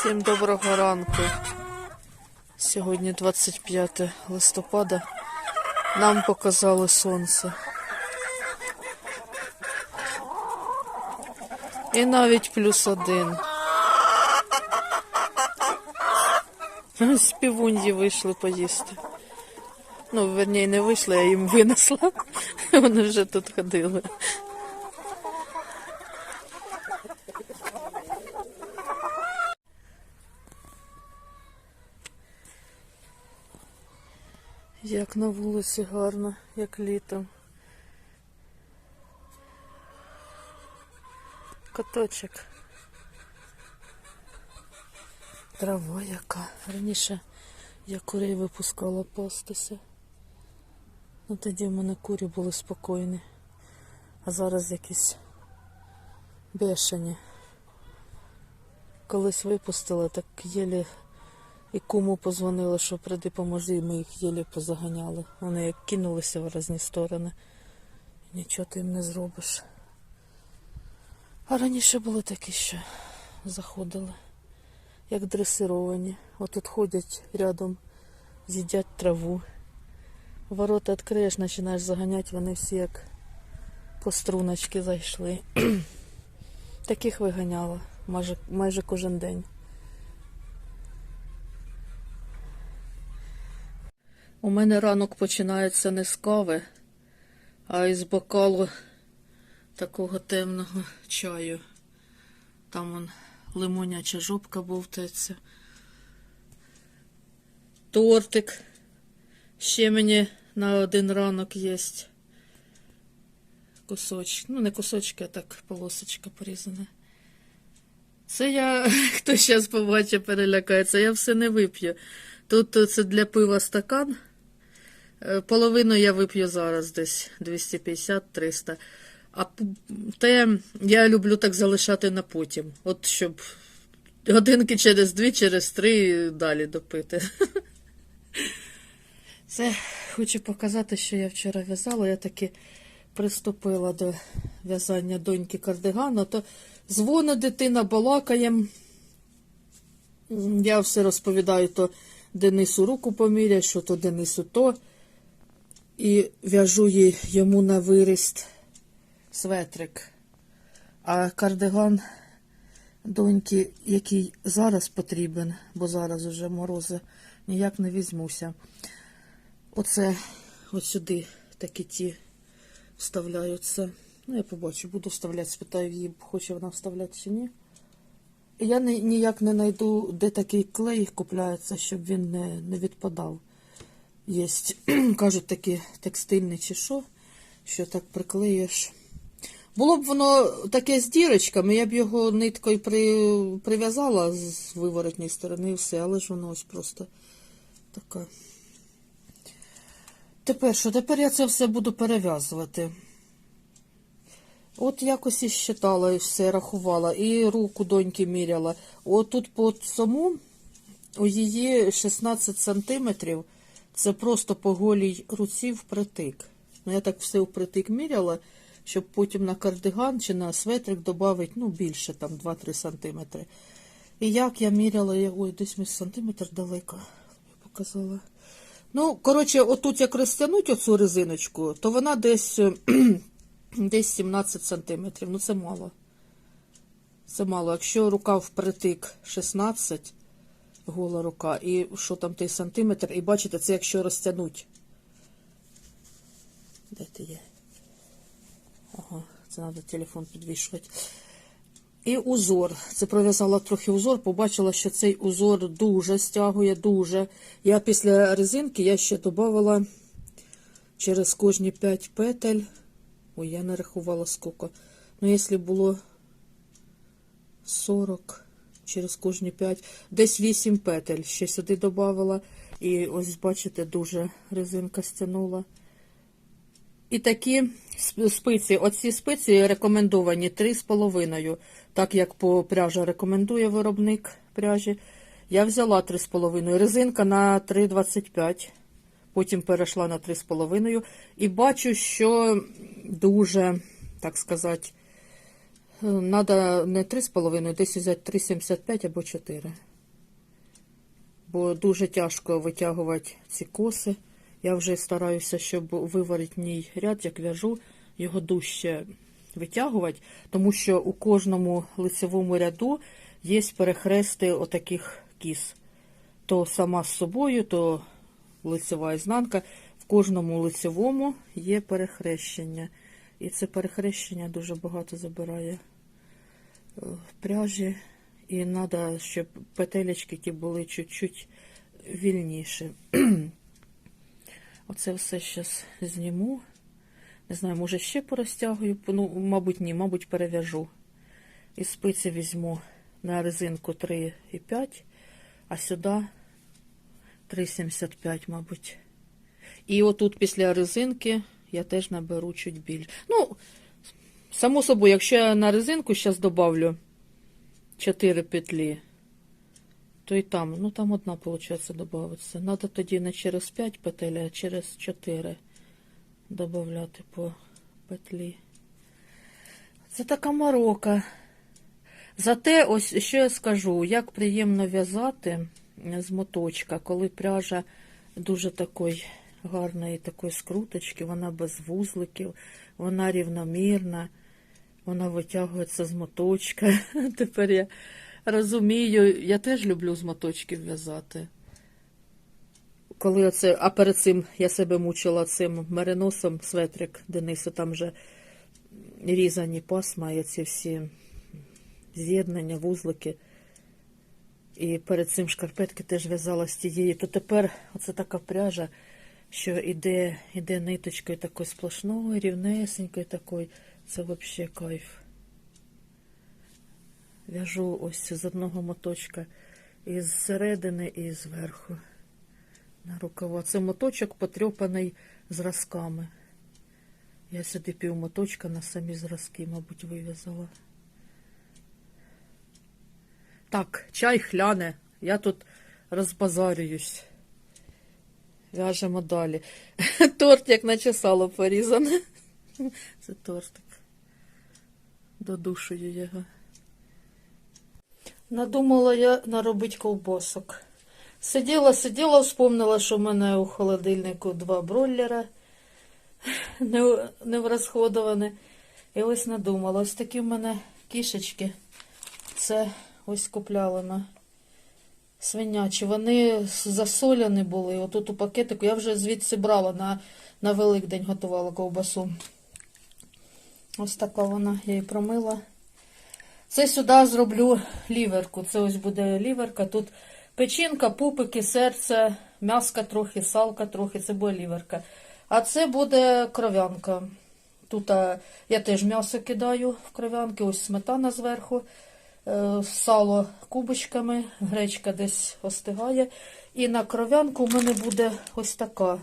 Всім доброго ранку. Сьогодні 25 листопада. Нам показало сонце. І навіть плюс один. Співунді вийшли поїсти. Ну, верні, не вийшли, я їм винесла. Вони вже тут ходили. Як на вулиці гарно, як літом. Каточок. Трава яка. Раніше я курей випускала пастися. Ну тоді в мене курі були спокійні. А зараз якісь бешені. Колись випустила, так єлі і кому позвонили, що прийди поможи, ми їх єлі позаганяли. Вони як кинулися в різні сторони. Нічого ти їм не зробиш. А раніше були такі, що заходили, як дресировані. Отут ходять рядом, з'їдять траву. Ворота відкриєш, починаєш заганяти, вони всі як по струночки зайшли. Таких виганяла майже, майже кожен день. У мене ранок починається не з кави, а із бокалу такого темного чаю. Там он лимоняча жопка бовтається. Тортик. Ще мені на один ранок є кусочок. Ну, не кусочки, а так полосочка порізана. Це я, хто зараз побачить, перелякається, я все не вип'ю. Тут це для пива стакан. Е, Половину я вип'ю зараз десь 250-300. А те я люблю так залишати на потім. От щоб годинки через дві, через три далі допити. Це хочу показати, що я вчора в'язала. Я таки приступила до в'язання доньки кардигану, то дзвонить дитина, балакає. Я все розповідаю, то Денису руку поміряй, що то Денису то. І в'яжу йому на виріст светрик. А кардиган доньки, який зараз потрібен, бо зараз уже морози, ніяк не візьмуся. Оце ось сюди такі ті вставляються. Ну, я побачу, буду вставляти, спитаю її, хоче вона вставляти чи ні. Я ні- ніяк не знайду, де такий клей купляється, щоб він не, не відпадав. Є, кажуть, такі текстильні чи що, що так приклеїш. Було б воно таке з дірочками, я б його ниткою при, прив'язала з виворотньої сторони і все, але ж воно ось просто така. Тепер що? Тепер я це все буду перев'язувати. От якось і считала і все рахувала, і руку доньки міряла. От тут по цьому у її 16 сантиметрів. Це просто по голій руці впритик. Ну, я так все впритик міряла, щоб потім на кардиган чи на светрик додати, ну, більше, там 2-3 сантиметри. І як я міряла, я, ой, десь ми сантиметр далеко я показала. Ну, коротше, отут як розтягнуть оцю резиночку, то вона десь, е, десь 17 сантиметрів. Ну, це мало. Це мало. Якщо рука впритик 16, гола рука, і що там той сантиметр, і бачите, це якщо розтягнуть. Де ти є? Ага, це треба телефон підвішувати. І узор. Це пров'язала трохи узор, побачила, що цей узор дуже стягує, дуже. Я після резинки я ще додавала через кожні 5 петель. Ой, я не рахувала скільки. Ну, якщо було 40 через кожні 5, десь 8 петель ще сюди додавала. І ось, бачите, дуже резинка стягнула. І такі сп- спиці, оці спиці рекомендовані 3,5, так як по пряжі рекомендує виробник пряжі. Я взяла 3,5, резинка на 3,25, потім перейшла на 3,5 і бачу, що дуже, так сказати, треба не 3,5, десь взяти 3,75 або 4. бо дуже тяжко витягувати ці коси. Я вже стараюся, щоб виворітній ряд, як в'яжу, його дужче витягувати, тому що у кожному лицевому ряду є перехрести отаких кіс. То сама з собою, то лицева ізнанка. В кожному лицевому є перехрещення. І це перехрещення дуже багато забирає е, пряжі. І треба, щоб петелечки ті були чуть-чуть вільніші. Оце все зараз зніму. Не знаю, може ще порозтягую. Ну, мабуть, ні, мабуть, перев'яжу. І спиці візьму на резинку 3,5, а сюди 3,75, мабуть. І отут після резинки я теж наберу чуть більше. Ну, само собою, якщо я на резинку зараз добавлю 4 петлі, то і там, ну там одна, виходить, додається. Надо тоді не через 5 петель, а через 4 додати по петлі. Це така морока. Зате, ось що я скажу, як приємно в'язати з моточка, коли пряжа дуже такої гарної такої скруточки, вона без вузликів, вона рівномірна, вона витягується з моточка. Тепер я розумію, я теж люблю з моточків в'язати. Коли оце, а перед цим я себе мучила цим мериносом светрик Денису, там же різані пасма, і ці всі з'єднання, вузлики. І перед цим шкарпетки теж в'язала з тієї. То тепер оце така пряжа, що іде, іде ниточкою такою сплошною, рівнесенькою такою. Це взагалі кайф. В'яжу ось з одного моточка із середини і зверху на рукава. Це моточок потрьопаний зразками. Я сюди пів моточка на самі зразки, мабуть, вив'язала. Так, чай хляне. Я тут розбазарююсь. В'яжемо далі. Торт, як наче сало порізане. Це тортик. Додушую його. Надумала я наробити ковбосок. Сиділа, сиділа, вспомнила, що в мене у холодильнику два бройлера не, не. І ось надумала. Ось такі в мене кішечки. Це ось купляла на свинячі. Вони засоляні були. Отут у пакетику. Я вже звідси брала на, на Великдень готувала ковбасу. Ось така вона, я її промила. Це сюди зроблю ліверку. Це ось буде ліверка. Тут печінка, пупики, серце, м'яска трохи, салка трохи, це буде ліверка. А це буде кров'янка. Тут я теж м'ясо кидаю в кров'янки, ось сметана зверху, сало кубочками, гречка десь остигає. І на кров'янку в мене буде ось така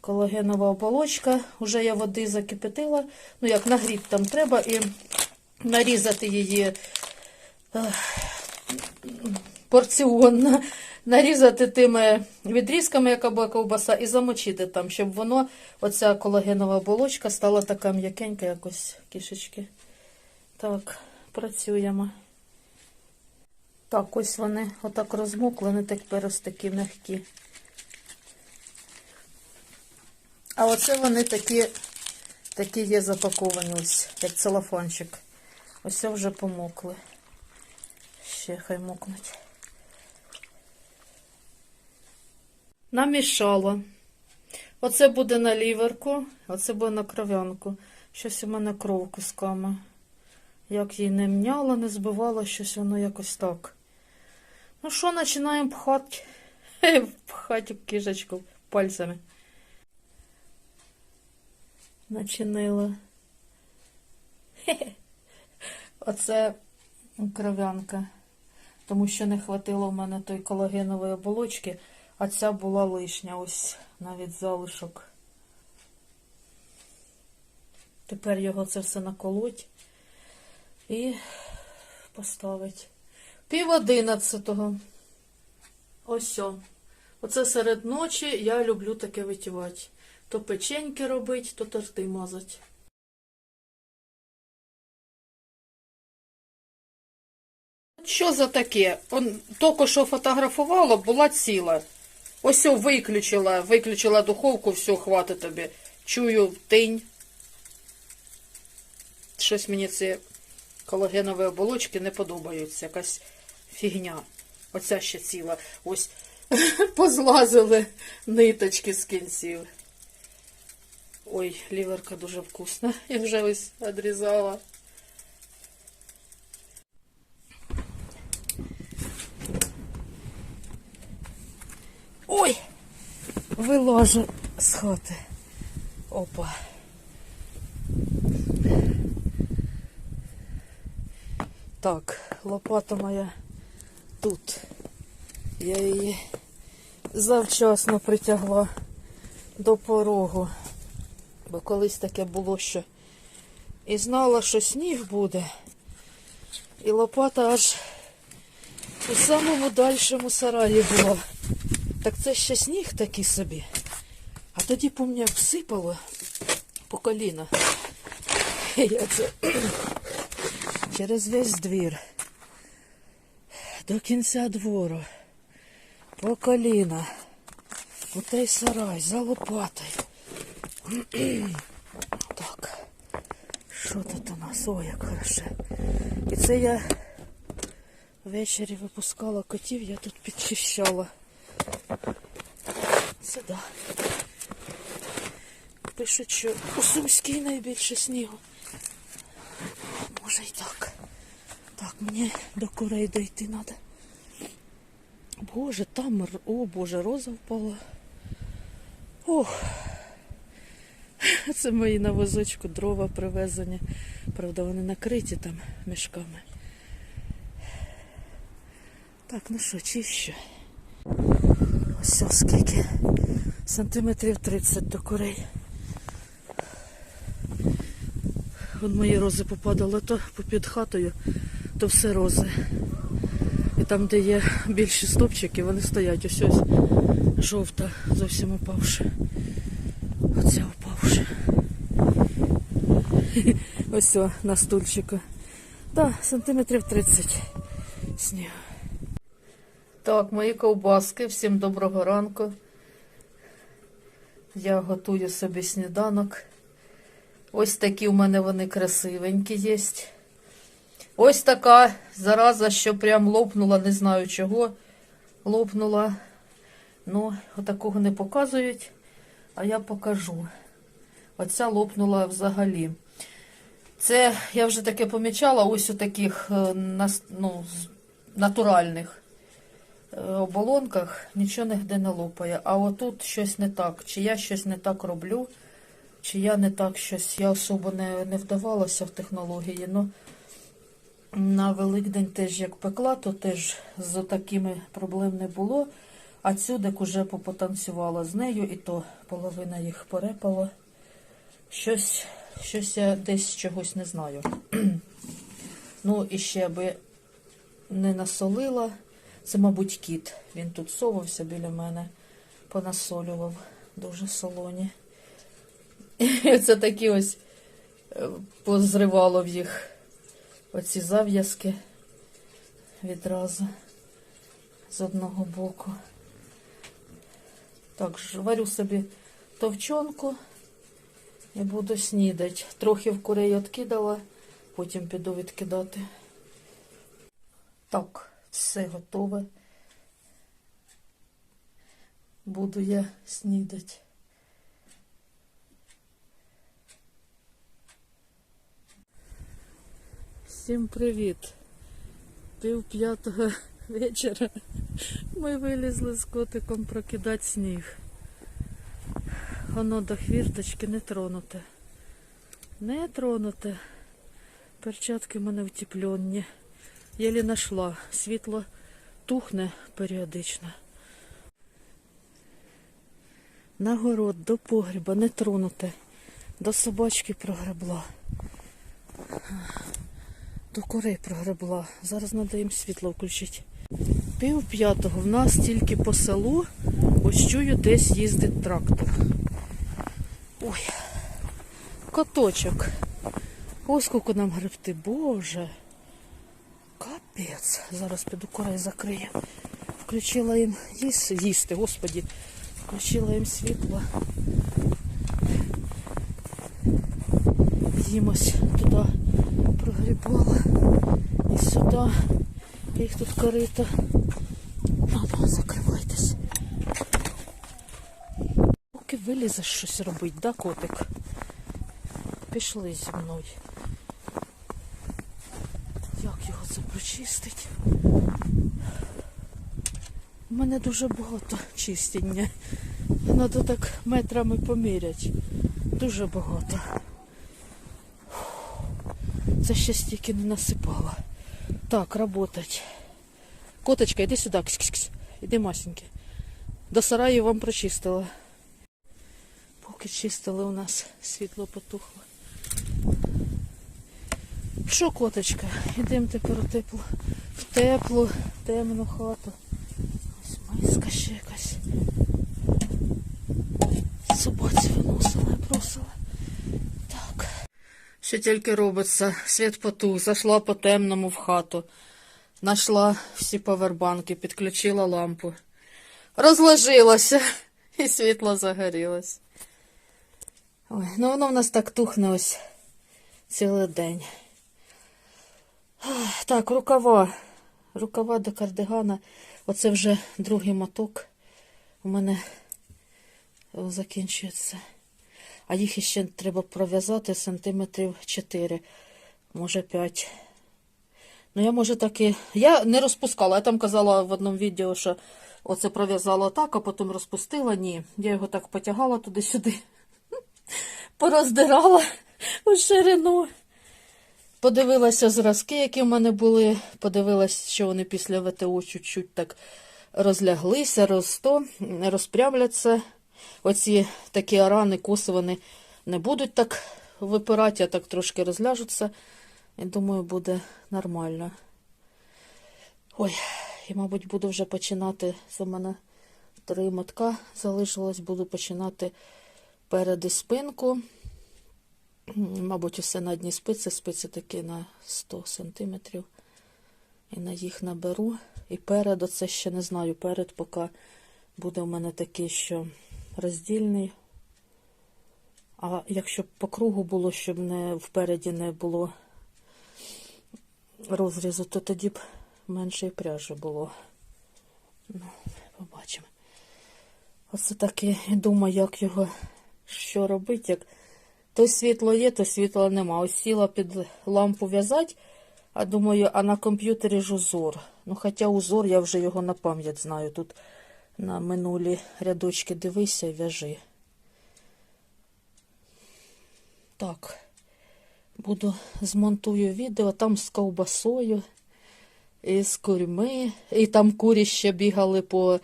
колагенова оболочка. Уже я води закипятила. Ну, як нагріти там треба, і нарізати її е, порціонно, нарізати тими відрізками, яка була ковбаса, і замочити там, щоб воно, оця колагенова оболочка, стала така м'якенька, якось кішечки. Так, працюємо. Так, ось вони отак розмокли, вони тепер ось такі м'які. А оце вони такі, такі є запаковані, ось, як целофанчик. Ось вже помокли. Ще хай мокнуть. Намішала. Оце буде на ліверку, оце буде на кров'янку. Щось у мене кров кусками. Як її не мняла, не збивала, щось воно якось так. Ну що, починаємо пхати, пхати кишечку пальцями. Начинила. Оце кров'янка, тому що не хватило в мене той колагенової оболочки, а ця була лишня, ось навіть залишок. Тепер його це все наколоть і поставить. Пів одинадцятого. Ось. о. Оце серед ночі я люблю таке витівати. То печеньки робить, то торти мазать. Що за таке? Он тільки що фотографувала, була ціла. Ось виключила, виключила духовку, все, хватить тобі. Чую тинь. Щось мені ці колагенові оболочки не подобаються. Якась фігня. Оця ще ціла. Ось позлазили ниточки з кінців. Ой, ліверка дуже вкусна. Я вже ось відрізала. Ой! Виложу з хати. Опа. Так, лопата моя тут. Я її завчасно притягла до порогу. Бо колись таке було, що і знала, що сніг буде. І лопата аж у самому дальшому сараї була. Так це ще сніг такий собі. А тоді, помню, всипало по коліна. Я це через весь двір. До кінця двору. По коліна. У той сарай за лопатою. Так. Що тут у нас? Ой, як хороше. І це я ввечері випускала котів, я тут підчищала. Сюди. Пишуть, що у Сумській найбільше снігу. Може і так. Так, мені до курей дойти треба. Боже, там, о Боже, роза впала. Ох. Це мої на возочку дрова привезені. Правда, вони накриті там мішками. Так, ну що, чи що? Ось скільки. Сантиметрів 30 до курей. Вон мої рози попадали то попід хатою, то все рози. І там, де є більші стопчики, вони стоять. Ось ось жовта, зовсім упавши. Оця упавши. Ось на стульчику. Так, сантиметрів 30 снігу. Так, мої ковбаски, всім доброго ранку. Я готую собі сніданок. Ось такі у мене вони красивенькі є. Ось така зараза, що прям лопнула, не знаю чого. Лопнула. Ну, отакого не показують, а я покажу. Оця лопнула взагалі. Це я вже таке помічала, ось у таких е, ну, натуральних е, оболонках нічого нігде не лопає. А отут щось не так. Чи я щось не так роблю, чи я не так щось. Я особо не, не вдавалася в технології. Ну, на Великдень теж як пекла, то теж з такими проблем не було. А цюдик уже попотанцювала з нею, і то половина їх порепала. Щось, щось я десь чогось не знаю. ну, і ще би не насолила. Це, мабуть, кіт. Він тут совався біля мене, понасолював дуже солоні. Це такі ось е, позривало в їх оці зав'язки відразу з одного боку. Так, варю собі товчонку і буду снідати. Трохи в курей відкидала, потім піду відкидати. Так, все готове. Буду я снідати. Всім привіт! Пів п'ятого вечора ми вилізли з котиком прокидати сніг. Воно до хвірточки не тронуте. Не тронуте. Перчатки в мене втеплені. Єлі нашла. Світло тухне періодично. На город до погріба не тронуте. До собачки прогребла. До курей прогребла. Зараз треба їм світло включити. Пів п'ятого в нас тільки по селу ось чую десь їздить трактор. Ой, коточок. Ось скільки нам гребти, боже. Капець. Зараз піду курей закрию. Включила їм їсти, їсти, господі. Включила їм світло. Їмось туди прогрібала. І сюди. Їх тут корито. Ладно, закривайтесь. Поки вилізеш щось робить, да, котик? Пішли зі мною. Як його це прочистить? У мене дуже багато чистіння. Треба так метрами поміряти. Дуже багато. Це ще стільки не насипала. Так, работать. Коточка, іди сюди. Кс-кс-кс. Іди, масеньки. До сараю вам прочистила. Поки чистили у нас світло потухло. Що, коточка, ідемо тепер у теплу, в теплу, темну хату. Ось миска ще якась. Собаці виносила, бросила. Що тільки робиться, світ потух, зайшла по темному в хату. Нашла всі павербанки, підключила лампу. Розложилася і світло загорілось. Ой, ну воно в нас так тухне ось цілий день. Так, рукава. Рукава до кардигана. Оце вже другий моток. У мене закінчується. А їх іще треба пров'язати сантиметрів 4, може 5. Ну, я може таки. Я не розпускала. Я там казала в одному відео, що оце пров'язала так, а потім розпустила. Ні. Я його так потягала туди-сюди. Пороздирала у ширину. Подивилася зразки, які в мене були. Подивилася, що вони після ВТО чуть-чуть так розляглися, розто, розпрямляться. Оці такі арани, коси, вони не будуть так випирати, а так трошки розляжуться. І думаю, буде нормально. Ой, і, мабуть, буду вже починати. Це в мене три мотка залишилось, буду починати перед спинку. Мабуть, усе на одні спиці, спиці такі на 100 сантиметрів. І на їх наберу. І перед, оце ще не знаю, перед поки буде у мене такий, що роздільний. А якщо б по кругу було, щоб не впереді не було розрізу, то тоді б менше пряжі було. Ну, побачимо. Оце так і думаю, як його що робити, як то світло є, то світла нема. Ось сіла під лампу в'язати, а думаю, а на комп'ютері ж узор. Ну, хоча узор, я вже його на пам'ять знаю. Тут на минулі рядочки дивися і в'яжи. Так, буду змонтую відео там з ковбасою, і з курьми, і там курі ще бігали по,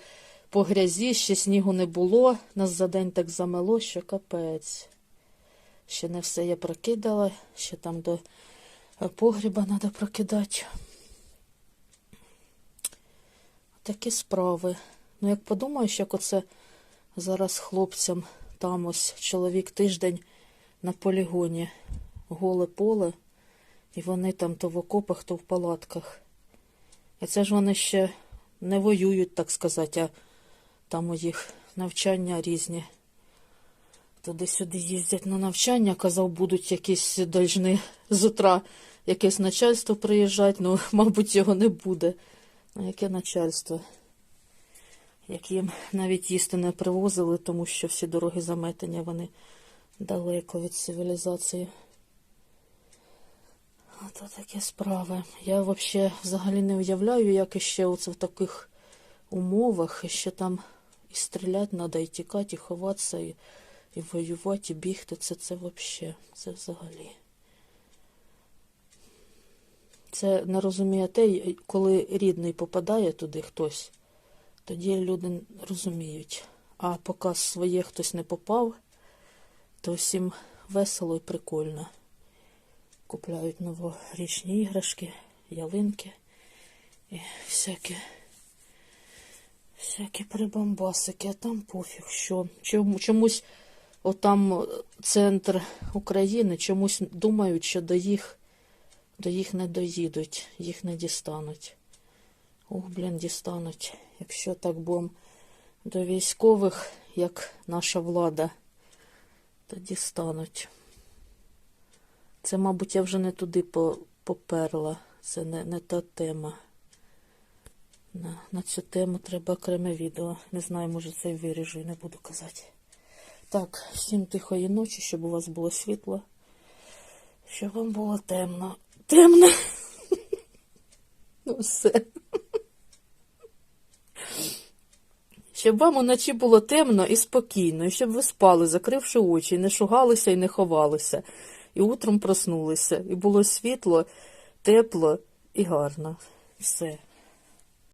по грязі, ще снігу не було. Нас за день так замело, що капець. Ще не все я прокидала, ще там до погріба треба прокидати. Такі справи. Ну, як подумаєш, як оце зараз хлопцям там ось чоловік тиждень на полігоні голе поле, і вони там то в окопах, то в палатках. І це ж вони ще не воюють, так сказати, а там у їх навчання різні. Туди-сюди їздять на навчання, казав, будуть якісь должны з утра якесь начальство приїжджати, ну, мабуть, його не буде. Ну, яке начальство? Як їм навіть їсти не привозили, тому що всі дороги заметені, вони далеко від цивілізації. Ото такі справи. Я взагалі взагалі не уявляю, як іще оце в таких умовах, іще там і стріляти треба, і тікати, і ховатися, і, і воювати, і бігти. Це це взагалі, це взагалі. Це не розуміє те, коли рідний попадає туди хтось, тоді люди розуміють. А поки своє хтось не попав, то всім весело і прикольно. Купляють новорічні іграшки, ялинки і всякі, всякі прибамбасики, а там пофіг, що чому, чомусь отам центр України, чомусь думають, що до їх До їх не доїдуть, їх не дістануть. Ух, блін, дістануть. Якщо так будем до військових, як наша влада, то дістануть. Це, мабуть, я вже не туди поперла. Це не, не та тема. На, на цю тему треба окреме відео. Не знаю, може це виріжу і не буду казати. Так, всім тихої ночі, щоб у вас було світло. Щоб вам було темно. Темно. Ну, все. Щоб вам уночі було темно і спокійно, і щоб ви спали, закривши очі, не шугалися і не ховалися. І утром проснулися, і було світло, тепло і гарно. Все.